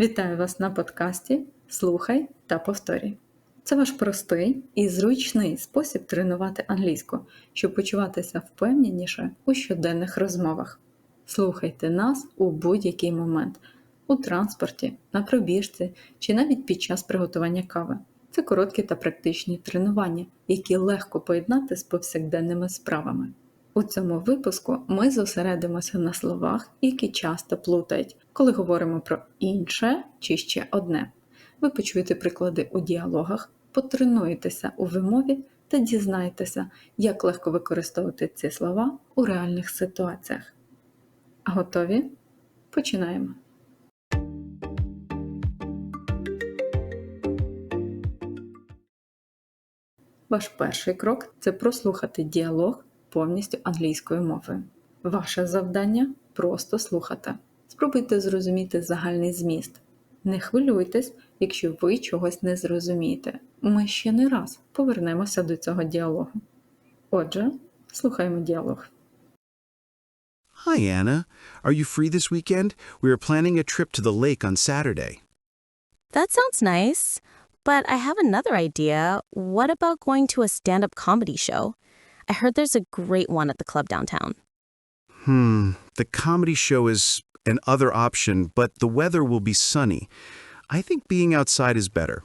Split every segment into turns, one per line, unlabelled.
Вітаю вас на подкасті Слухай та повторюй. Це ваш простий і зручний спосіб тренувати англійську, щоб почуватися впевненіше у щоденних розмовах. Слухайте нас у будь-який момент у транспорті, на пробіжці чи навіть під час приготування кави. Це короткі та практичні тренування, які легко поєднати з повсякденними справами. У цьому випуску ми зосередимося на словах, які часто плутають, коли говоримо про інше чи ще одне. Ви почуєте приклади у діалогах, потренуєтеся у вимові та дізнаєтеся, як легко використовувати ці слова у реальних ситуаціях. Готові? Починаємо. Ваш перший крок це прослухати діалог повністю англійською мовою. Ваше завдання просто слухати. Спробуйте зрозуміти загальний зміст. Не хвилюйтесь, якщо ви чогось не зрозумієте. Ми ще не раз повернемося до цього діалогу. Отже, слухаємо діалог.
Hi, Anna. Are you free this weekend? We are planning a trip to the lake on Saturday.
That sounds nice. But I have another idea. What about going to a stand up comedy show? I heard there's a great one at the club downtown.
Hmm, the comedy show is an other option, but the weather will be sunny. I think being outside is better.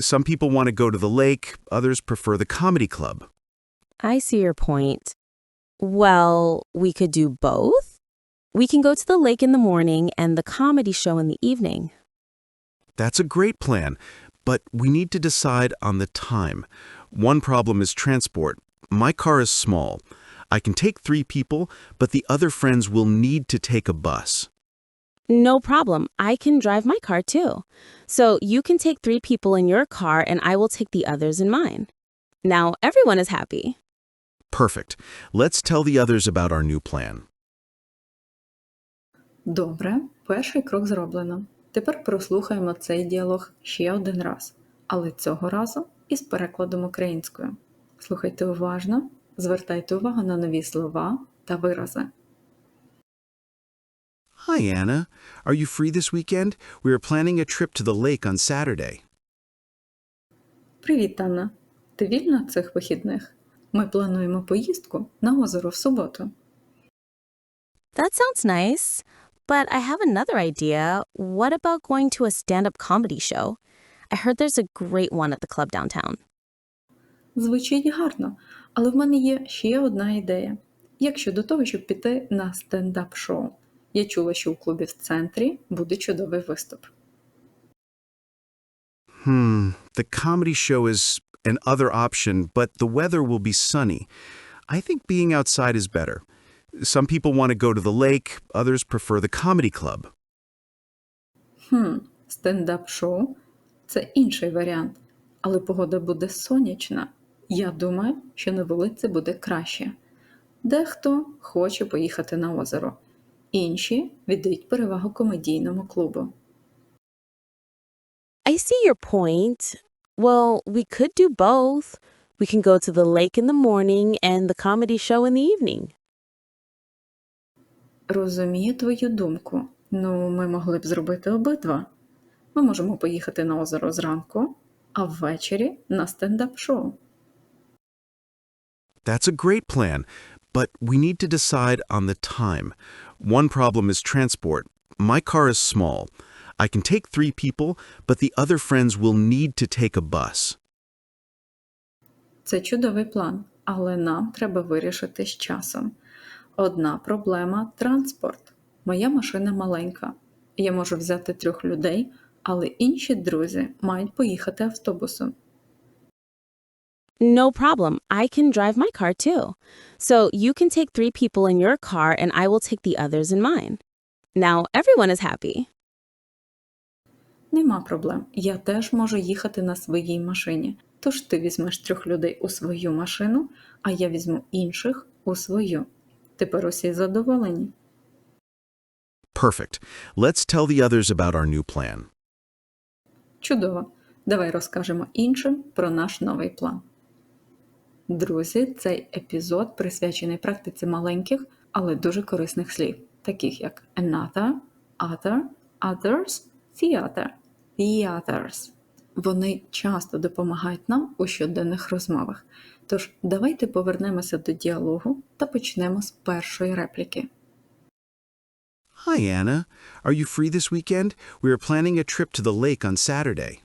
Some people want to go to the lake, others prefer the comedy club.
I see your point. Well, we could do both. We can go to the lake in the morning and the comedy show in the evening.
That's a great plan, but we need to decide on the time. One problem is transport. My car is small. I can take three people, but the other friends will need to take a bus.
No problem. I can drive my car too. So you can take three people in your car and I will take the others in mine. Now everyone is happy.
Perfect. Let's tell the others about our new plan.
Добре, перший крок зроблено. Тепер прослухаємо цей діалог ще один раз, але цього разу із перекладом українською. Слухайте уважно, звертайте увагу на нові слова та вирази.
Hi, Anna. Are you free this weekend? We are planning a trip to the lake on Saturday.
Привіт, Анна! Ти вільна цих вихідних? Ми плануємо поїздку на озеро в суботу.
That sounds nice. But I have another idea. What about going to a stand up comedy show? I heard there's a great one at the club downtown.
Звучить гарно, але в мене є ще одна ідея. Як щодо того, щоб піти на стендап-шоу? Я чула, що у клубі в центрі буде чудовий виступ.
Hmm, the comedy show is an other option, but the weather will be sunny. I think being outside is better. Some people want to go to the lake, others prefer the comedy club.
Хм, стендап-шоу це інший варіант, але погода буде сонячна. Я думаю, що на вулиці буде краще. Дехто хоче поїхати на озеро, інші віддають перевагу комедійному клубу.
I see your point. Well, we could do both. We can go to the lake in the morning and the comedy show in the evening.
Розумію твою думку. Ну, ми могли б зробити обидва. Ми можемо поїхати на озеро зранку, а ввечері на стендап-шоу.
That's a great plan, but we need to decide on the time. One problem is transport. My car is small. I can take three people, but the other friends will need to take a bus.
Це чудовий план, але нам треба вирішити з часом. Одна проблема транспорт. Моя машина маленька. Я можу взяти трьох людей, але інші друзі мають поїхати автобусом.
No problem. I can drive my car too. So you can take three people in your car and I will take the others in mine. Now everyone is happy.
Нема проблем. Я теж можу їхати на своїй машині. Тож ти візьмеш трьох людей у свою машину, а я візьму інших у свою. Тепер усі задоволені.
Perfect. Let's tell the others about our new plan.
Чудово! Давай розкажемо іншим про наш новий план. Друзі, цей епізод присвячений практиці маленьких, але дуже корисних слів, таких як another, other, others, theater, theaters. Вони часто допомагають нам у щоденних розмовах. Тож давайте повернемося до діалогу та почнемо з першої репліки.
Hi, Anna. Are you free this weekend? We are planning a trip to the lake on Saturday.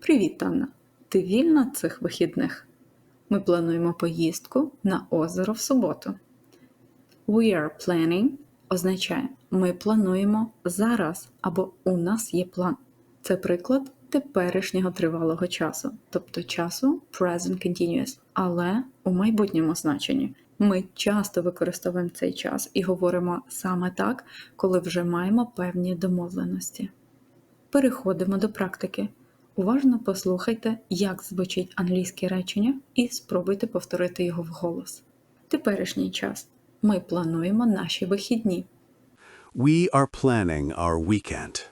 Привіт, Анна. Ти вільна цих вихідних? Ми плануємо поїздку на озеро в суботу. We are planning означає ми плануємо зараз або у нас є план. Це приклад теперішнього тривалого часу, тобто часу present continuous, але у майбутньому значенні. Ми часто використовуємо цей час і говоримо саме так, коли вже маємо певні домовленості. Переходимо до практики. Уважно послухайте, як звучить англійське речення, і спробуйте повторити його вголос. Теперішній час. Ми плануємо наші вихідні.
We are planning our weekend.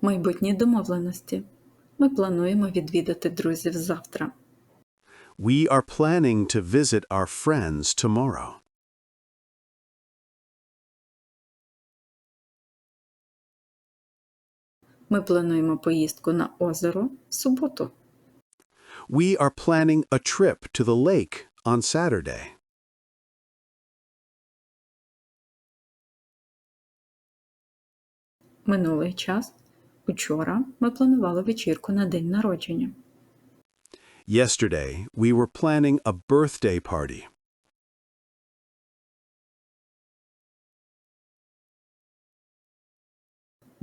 Майбутні домовленості. Ми плануємо відвідати друзів завтра.
We are planning to visit our friends tomorrow.
Ми плануємо поїздку на озеро в суботу.
We are planning a trip to the lake on Saturday.
Минулий час. Учора ми планували вечірку на день народження.
Yesterday, we were planning a birthday party.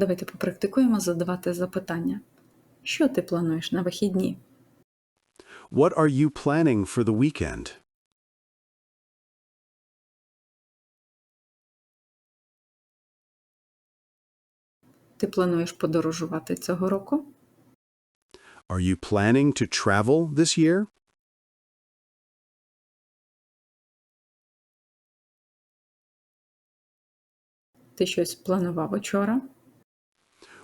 Давайте попрактикуємо задавати запитання. Що ти плануєш на вихідні?
What are you planning for the weekend?
Ти плануєш подорожувати цього року?
Are you planning to travel this year?
Ти щось планував учора?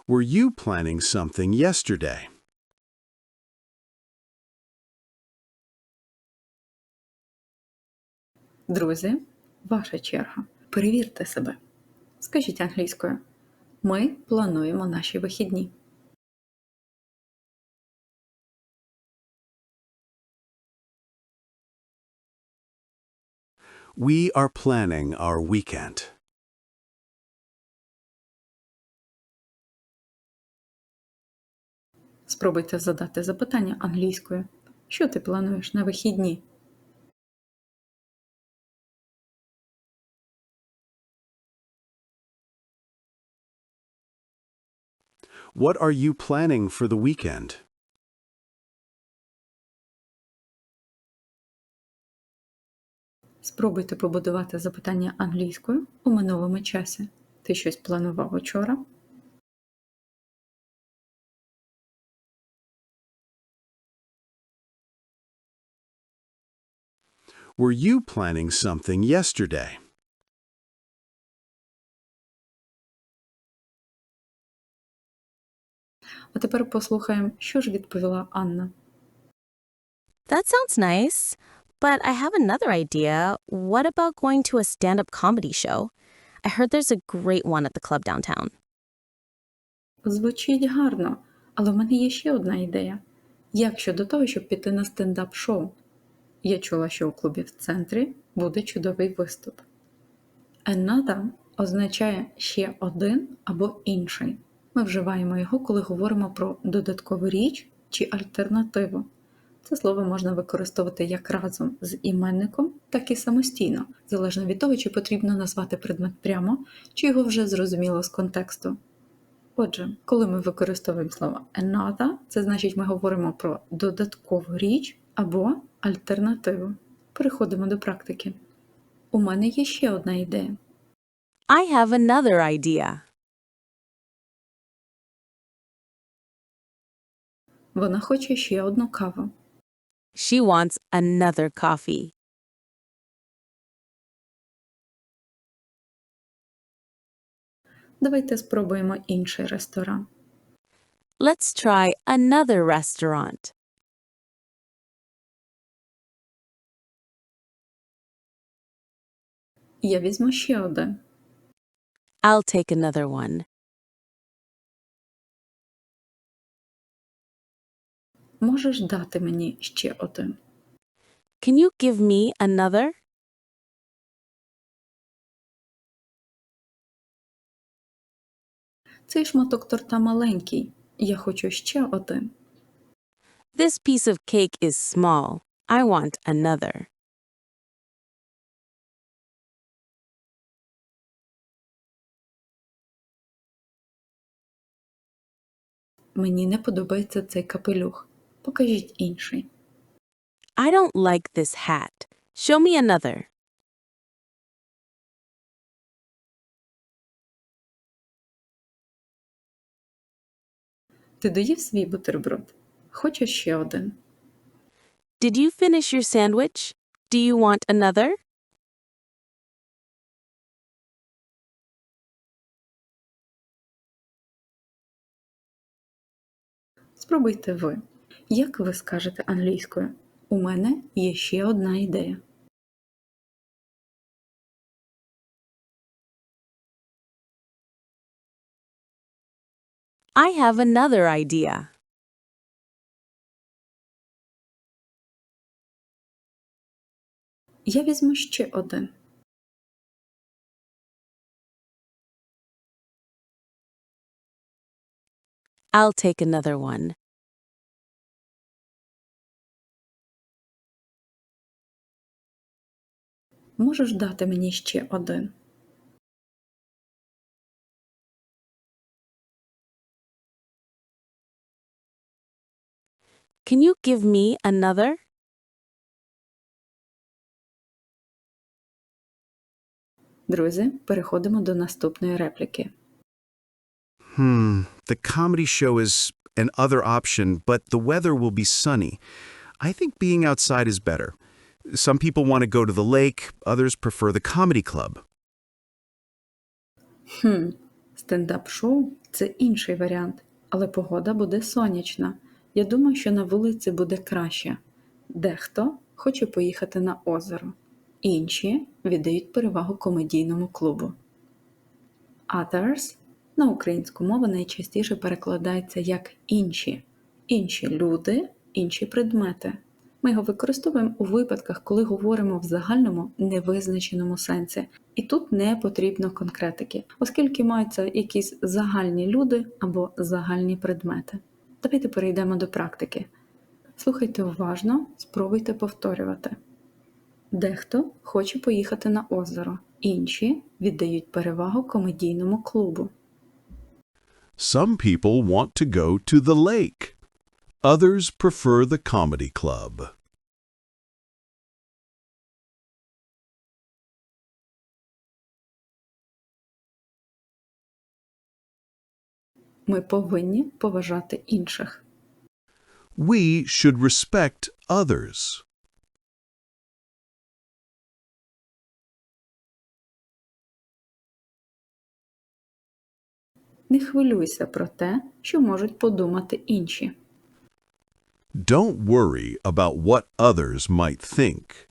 Were you planning something yesterday?
Друзі, ваша черга. Перевірте себе. Скажіть англійською. Ми плануємо наші вихідні.
We are planning our weekend.
Спробуйте задати запитання англійською. Що ти плануєш на вихідні?
What are you planning for the weekend?
Спробуйте побудувати запитання англійською у минулому часі. Ти щось планував учора?
Were you planning something yesterday?
А тепер послухаємо, що ж відповіла Анна.
That sounds nice. But I have another idea. What about going to a stand up comedy show? I heard there's a great one at the club downtown.
Звучить гарно, але в мене є ще одна ідея. Як щодо того, щоб піти на стендап-шоу? Я чула, що у клубі в центрі буде чудовий виступ. Another означає ще один або інший. Ми вживаємо його, коли говоримо про додаткову річ чи альтернативу. Це слово можна використовувати як разом з іменником, так і самостійно, залежно від того, чи потрібно назвати предмет прямо, чи його вже зрозуміло з контексту. Отже, коли ми використовуємо слово another, це значить ми говоримо про додаткову річ або альтернативу. Переходимо до практики. У мене є ще одна ідея.
I have another idea.
Вона хоче ще одну каву.
She wants another coffee.
Давайте спробуємо інший ресторан.
Let's try another restaurant.
Я візьму ще один.
I'll take another one.
Можеш дати мені ще один.
Can you give me another?
Цей шматок торта маленький. Я хочу ще один.
This piece of cake is small. I want another.
Мені не подобається цей капелюх. Покажіть інший.
I don't like this hat. Show me another.
Ти доїв свій бутерброд? Хочу ще один.
Did you finish your sandwich? Do you want another?
Спробуйте ви. Як ви скажете англійською? У мене є ще одна ідея.
I have another idea.
Я візьму ще один.
I'll take another one.
Можеш дати мені ще один.
Can you give me another?
Друзі, переходимо до наступної репліки.
Hmm, the comedy show is an other option, but the weather will be sunny. I think being outside is better. Some people want to go to the lake, others prefer the comedy club.
Хм, стендап-шоу це інший варіант, але погода буде сонячна. Я думаю, що на вулиці буде краще. Дехто хоче поїхати на озеро, інші віддають перевагу комедійному клубу. Others на українську мову найчастіше перекладається як інші, інші люди, інші предмети. Ми його використовуємо у випадках, коли говоримо в загальному невизначеному сенсі, і тут не потрібно конкретики, оскільки маються якісь загальні люди або загальні предмети. Давайте перейдемо до практики. Слухайте уважно, спробуйте повторювати. Дехто хоче поїхати на озеро, інші віддають перевагу комедійному клубу.
Some people want to go to the lake. Others prefer the comedy club.
Ми повинні поважати інших.
We should respect others.
Не хвилюйся про те, що можуть подумати інші.
Don't worry about what others might think.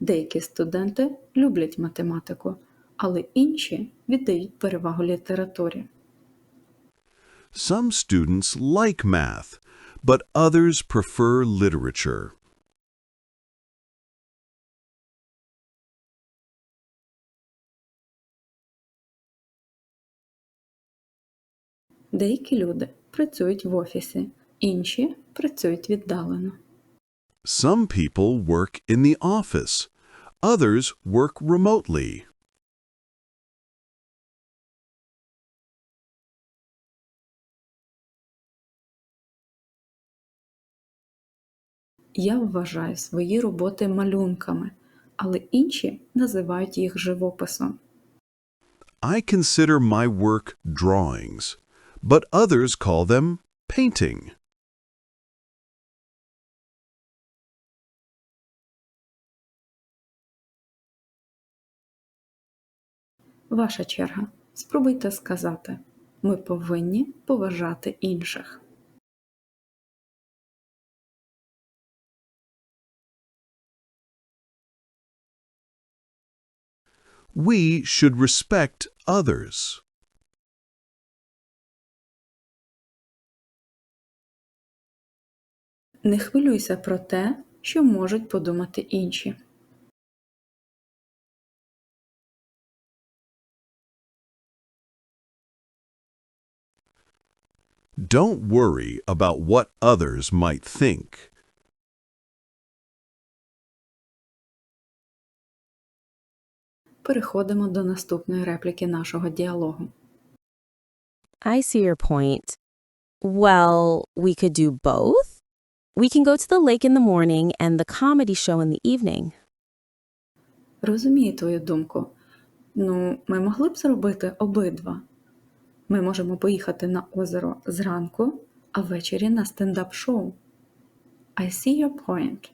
Деякі студенти люблять математику, але інші віддають перевагу літературі.
Some students like math, but others prefer literature.
Деякі люди працюють в офісі, інші працюють віддалено.
Some people work in the office. Others work remotely.
Я вважаю свої роботи малюнками, але інші називають їх живописом.
I consider my work drawings, but others call them painting.
Ваша черга. Спробуйте сказати. Ми повинні поважати інших.
We should respect others.
Не хвилюйся про те, що можуть подумати інші.
Don't worry about what others might think.
Переходимо до наступної репліки нашого діалогу.
I see your point. Well, we could do both. We can go to the lake in the morning and the comedy show in the evening.
Розумію твою думку. Ну, ми могли б зробити обидва. Ми можемо поїхати на озеро зранку, а ввечері на стендап-шоу. I see your point.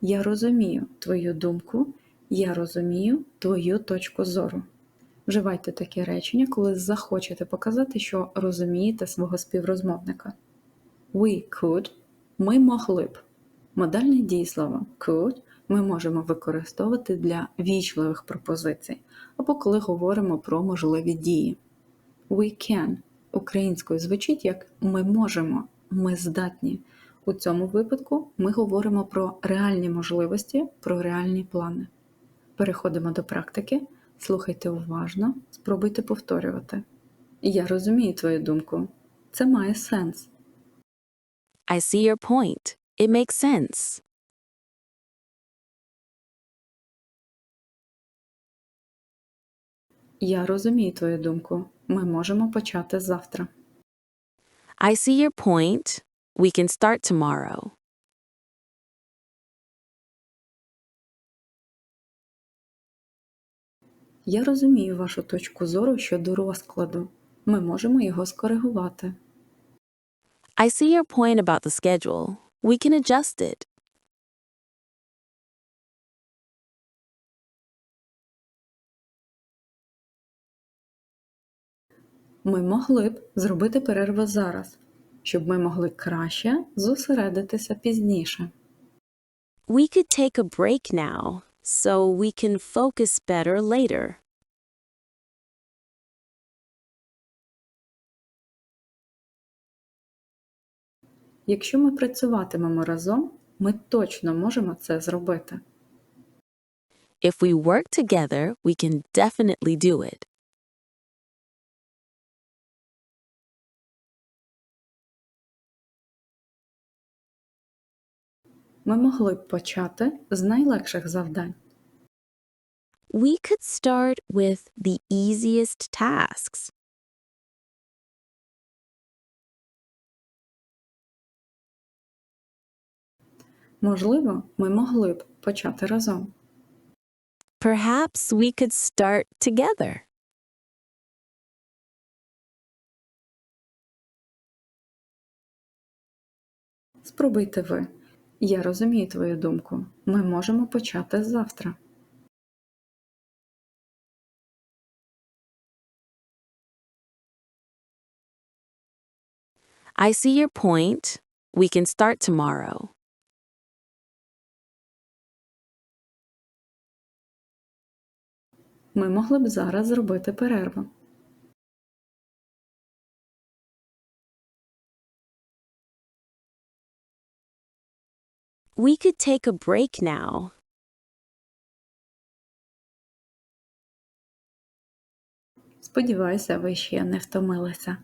Я розумію твою думку, я розумію твою точку зору. Вживайте такі речення, коли захочете показати, що розумієте свого співрозмовника. We could – ми могли б. Модальне дієслово could ми можемо використовувати для вічливих пропозицій або коли говоримо про можливі дії. We can українською звучить як ми можемо, ми здатні. У цьому випадку ми говоримо про реальні можливості, про реальні плани. Переходимо до практики. Слухайте уважно, спробуйте повторювати. Я розумію твою думку. Це має сенс.
I see your point. It makes sense.
Я розумію твою думку. Ми можемо почати завтра.
I see your point. We can start tomorrow.
Я розумію вашу точку зору щодо розкладу. Ми можемо його скоригувати.
I see your point about the schedule. We can adjust it.
Ми могли б зробити перерву зараз, щоб ми могли краще зосередитися пізніше.
We could take a break now so we can focus better later.
Якщо ми працюватимемо разом, ми точно можемо це зробити.
If we work together, we can definitely do it.
Ми могли б почати з найлегших завдань.
We could start with the easiest tasks.
Можливо, ми могли б почати разом.
Perhaps we could start together.
Спробуйте ви. Я розумію твою думку. Ми можемо почати завтра.
I see your point. We can start tomorrow.
Ми могли б зараз зробити перерву.
We could take a break now.
Сподіваюся, ви ще не втомилися.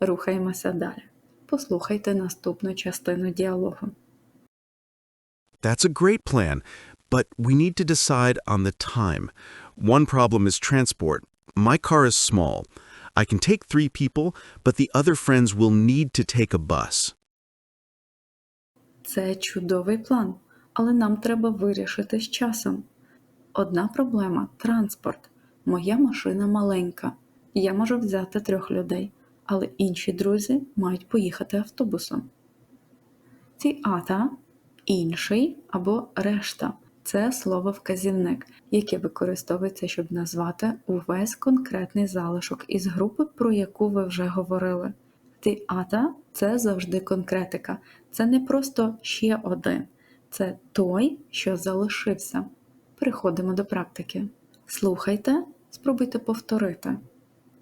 Рухаємося далі. Послухайте наступну частину діалогу.
That's a great plan, but we need to decide on the time. One problem is transport. My car is small. I can take three people, but the other friends will need to take a bus.
Це чудовий план, але нам треба вирішити з часом. Одна проблема транспорт. Моя машина маленька. Я можу взяти трьох людей, але інші друзі мають поїхати автобусом. Ці ата інший або решта це слово вказівник, яке використовується, щоб назвати увесь конкретний залишок із групи, про яку ви вже говорили. Ті ата це завжди конкретика. Це не просто ще один, це той, що залишився. Переходимо до практики. Слухайте, Спробуйте повторити.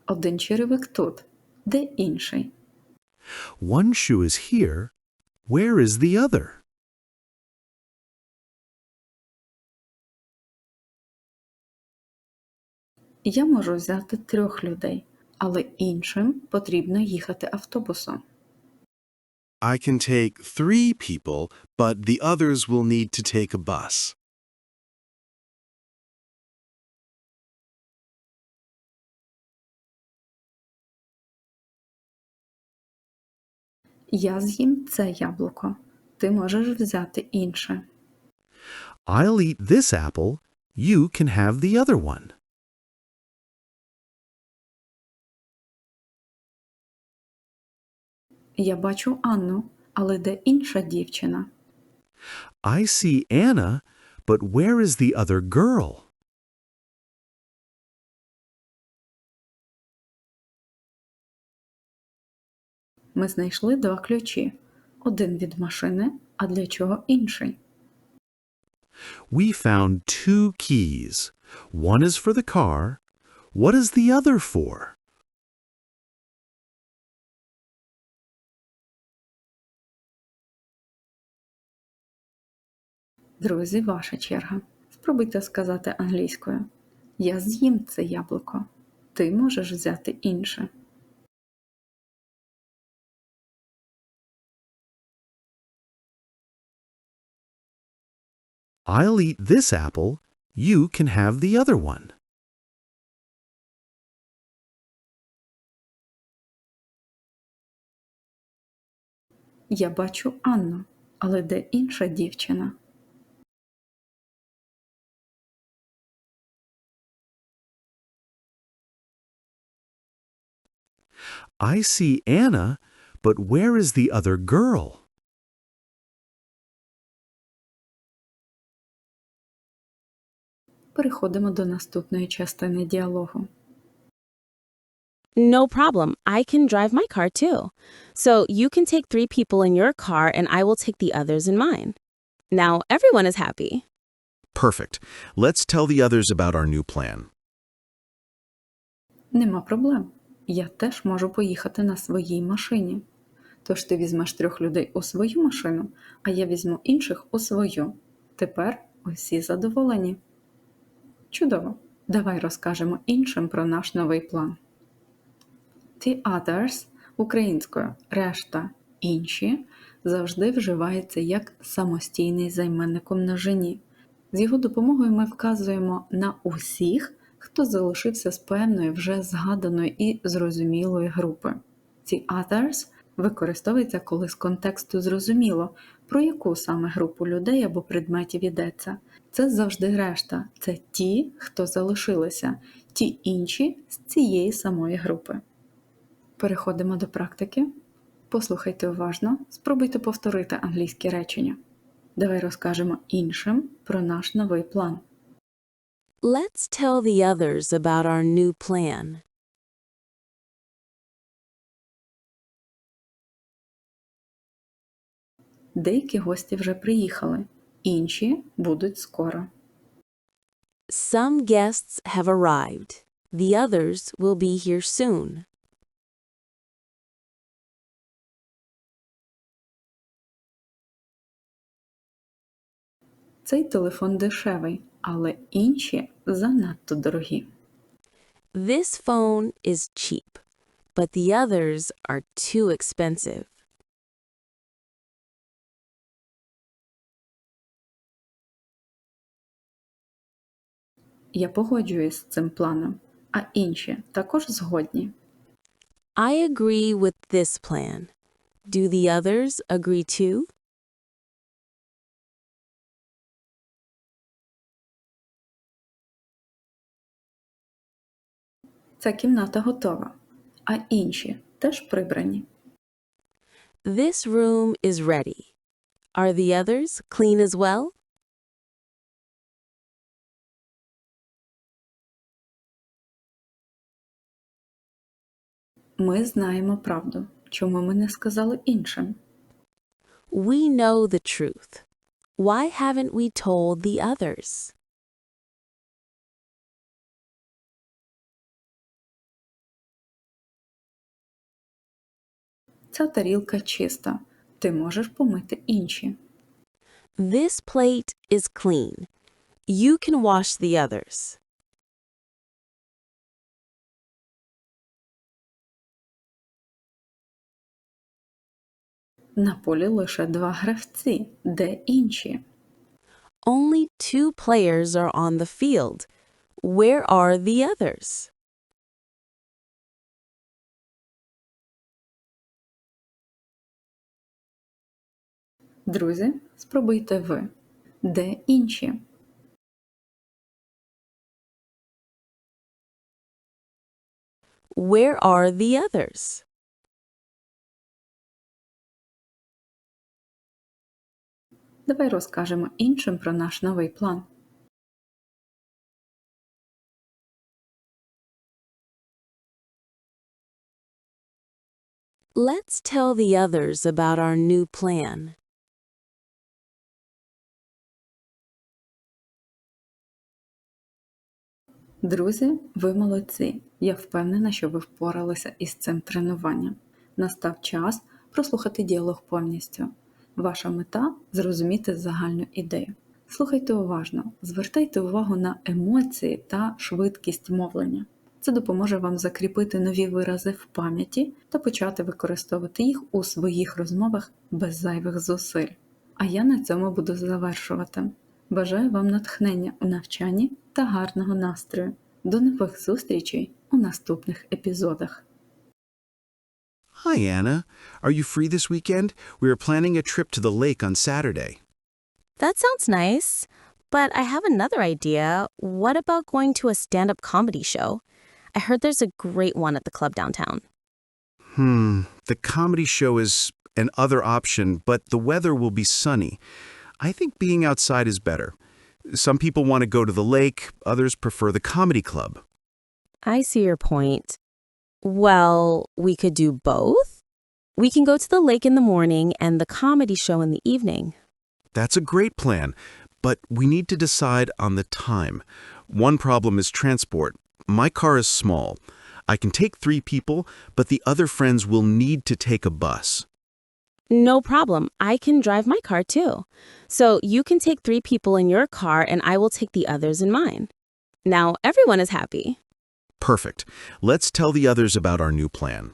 Один черевик тут. Де інший?
One shoe is here. Where is the other?
Я можу взяти трьох людей, але іншим потрібно їхати автобусом.
I can take three people, but the others will need to take a bus.
Я з'їм це яблуко. Ти можеш взяти інше.
I'll eat this apple. You can have the other one.
Я бачу Анну, але де інша дівчина?
I see Anna, but where is the other girl?
Ми знайшли два ключі. Один від машини, а для чого інший?
We found two keys. One is for the car. What is the other for?
Друзі, ваша черга. Спробуйте сказати англійською. Я з'їм це яблуко. Ти можеш взяти інше.
I'll eat this apple. You can have the other one.
Я бачу Анну, але де інша дівчина?
I see Anna, but where is the other girl?
Переходимо до наступної частини діалогу.
No problem. I can drive my car too. So you can take three people in your car and I will take the others in mine. Now everyone is happy.
Perfect. Let's tell the others about our new plan.
Нема проблем. Я теж можу поїхати на своїй машині. Тож ти візьмеш трьох людей у свою машину, а я візьму інших у свою. Тепер усі задоволені. Чудово. Давай розкажемо іншим про наш новий план. The others українською решта інші завжди вживається як самостійний займенник у множині. З його допомогою ми вказуємо на усіх, хто залишився з певної вже згаданої і зрозумілої групи. Ці others використовується, коли з контексту зрозуміло, про яку саме групу людей або предметів йдеться. Це завжди решта, це ті, хто залишилися, ті інші з цієї самої групи. Переходимо до практики. Послухайте уважно, спробуйте повторити англійські речення. Давай розкажемо іншим про наш новий план.
Let's tell the others about our new plan.
Деякі гості вже приїхали, інші будуть скоро.
Some guests have arrived. The others will be here soon.
Цей телефон дешевий, але інші занадто дорогі.
This phone is cheap, but the others are too expensive.
Я погоджуюсь з цим планом, а інші також згодні.
I agree with this plan. Do the others agree too?
Ця кімната готова, а інші теж прибрані.
This room is ready. Are the others clean as well?
Ми знаємо правду. Чому ми не сказали іншим?
We know the truth. Why haven't we told the others?
Ця тарілка чиста. Ти можеш помити інші.
This plate is clean. You can wash the others.
На полі лише два гравці. Де інші?
Only two players are on the field. Where are the others?
Друзі, спробуйте ви. Де інші?
Where are the others?
Давай розкажемо іншим про наш новий план.
Let's tell the others about our new plan.
Друзі, ви молодці. Я впевнена, що ви впоралися із цим тренуванням. Настав час прослухати діалог повністю. Ваша мета зрозуміти загальну ідею. Слухайте уважно, звертайте увагу на емоції та швидкість мовлення. Це допоможе вам закріпити нові вирази в пам'яті та почати використовувати їх у своїх розмовах без зайвих зусиль. А я на цьому буду завершувати. Бажаю вам натхнення у навчанні та гарного настрою. До нових зустрічей у наступних епізодах.
Hi, Anna. Are you free this weekend? We are planning a trip to the lake on Saturday.
That sounds nice, but I have another idea. What about going to a stand up comedy show? I heard there's a great one at the club downtown.
Hmm, the comedy show is an other option, but the weather will be sunny. I think being outside is better. Some people want to go to the lake, others prefer the comedy club.
I see your point. Well, we could do both. We can go to the lake in the morning and the comedy show in the evening.
That's a great plan, but we need to decide on the time. One problem is transport. My car is small. I can take three people, but the other friends will need to take a bus.
No problem. I can drive my car too. So you can take three people in your car and I will take the others in mine. Now everyone is happy.
Perfect. Let's tell the others about our new plan.